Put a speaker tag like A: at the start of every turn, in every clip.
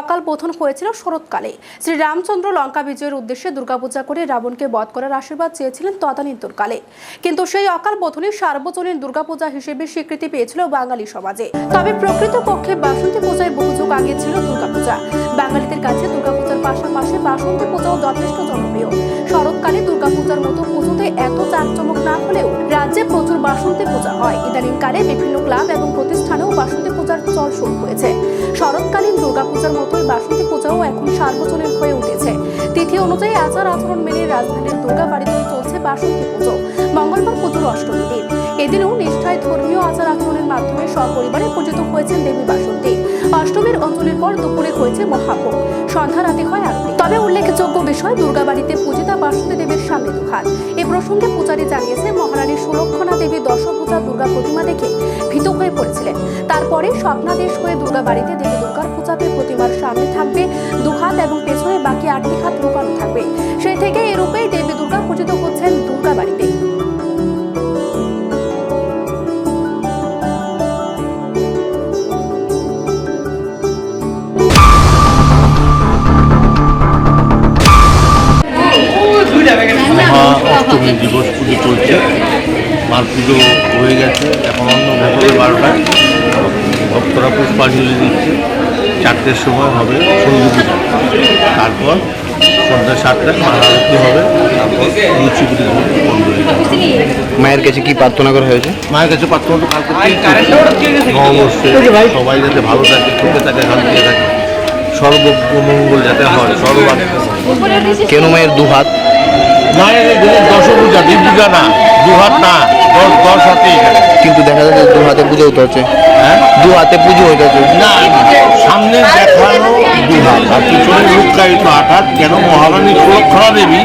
A: অকাল বোধন হয়েছিল শরৎকালে। শ্রী রামচন্দ্র লঙ্কা বিজয়ের উদ্দেশ্যে দুর্গাপূজা করে রাবণকে বধ করার আশীর্বাদ চেয়েছিলেন তদানীন্তনকালে কিন্তু সেই অকাল বোধনে সার্বজনীন দুর্গাপূজা হিসেবে স্বীকৃতি পেয়েছিল বাঙালি সমাজে। তবে প্রকৃতপক্ষে বাসন্তী পূজায় বহু যুগ আগে ছিল দুর্গাপূজা। বাঙালিদের কাছে দুর্গাপূজার পাশাপাশি বাসন্তী পূজাও যথেষ্ট জনপ্রিয়। শরৎকালে দুর্গাপূজার মতো পুজোতে এত জাঁকজমক না হলেও রাজ্যে প্রচুর বাসন্তী পূজা হয়। ইদানিংকালে বিভিন্ন ক্লাব এবং প্রতিষ্ঠানেও বাসন্তী পূজার চল শুরু হয়েছে। শরৎকালীন দুর্গাপূজার মতোই বাসন্তী পূজাও এখন সার্বজনীন হয়ে উঠেছে। তিথি অনুযায়ী আচার আচরণ মেনে রাজধানীর দুর্গা বাড়িতেই চলছে বাসন্তী পুজো। মঙ্গলবার পুজোর অষ্টমী দিন। এদিনও নিষ্ঠায় ধর্মীয় আচার আচরণের মাধ্যমে সপরিবারে পূজিত হয়েছেন দেবী বাসন্তী। অষ্টমীর অঞ্জলির পর দুপুরে হয়েছে মহাভোগ। সন্ধ্যা রাতে হয় আরতি। তবে উল্লেখযোগ্য বিষয় দুর্গা বাড়িতে বাসন্তী দেবীর সামনে দুহাত। এ প্রসঙ্গে পূজারী জানিয়েছে, মহারানী সুলক্ষণা দেবী দশভূজা দুর্গা প্রতিমা দেখে ভীত হয়ে পড়েছিলেন। তারপরে স্বপ্নাদেশ হয়ে দুর্গা বাড়িতে দেবী দুর্গার পূজাতে প্রতিমার সামনে থাকবে দুহাত এবং পেছনে বাকি আটটি হাত লুকানো থাকবে।
B: অষ্টমী দিবস পুজো চলছে। মার পুজো হয়ে গেছে এখন অন্য ভেতরে বারোটায় ভক্তরা পুষ্পাঞ্জলি দিচ্ছে। চারটের সময় হবে সন্ধি পূজা। তারপর সন্ধ্যা সাতটায় মার আরতি হবে। তারপর লুচি পুজো
C: মায়ের কাছে কি প্রার্থনা করা হয়েছে?
B: মায়ের কাছে প্রার্থনা তো কালকে নববর্ষে সবাই যাতে ভালো থাকে সুখে থাকে শান্তিতে থাকে সর্বমঙ্গল যাতে হয় সর্বাত্ম
C: কেন মায়ের দু
B: মায়ের দশ পূজা পূজা না দু হাত না দশ দশ হাতে
C: কিন্তু দেখা যাচ্ছে দু হাতে পুজো হতে হচ্ছে।
B: হ্যাঁ?
C: দু হাতে পুজো হতে হচ্ছে।
B: না সামনে দেখানো দু হাত আর পিছনে রূপকায়িত আট হাত কেন মহারানী সুরক্ষণা দেবী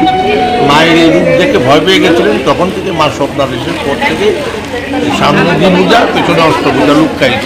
B: মায়ের এই রূপ দেখে ভয় পেয়ে গেছিলেন তখন থেকে মা স্বপ্নাদেশের পর থেকে সামনে দিন পূজা পেছনে অষ্ট পূজা রূপকায়িত।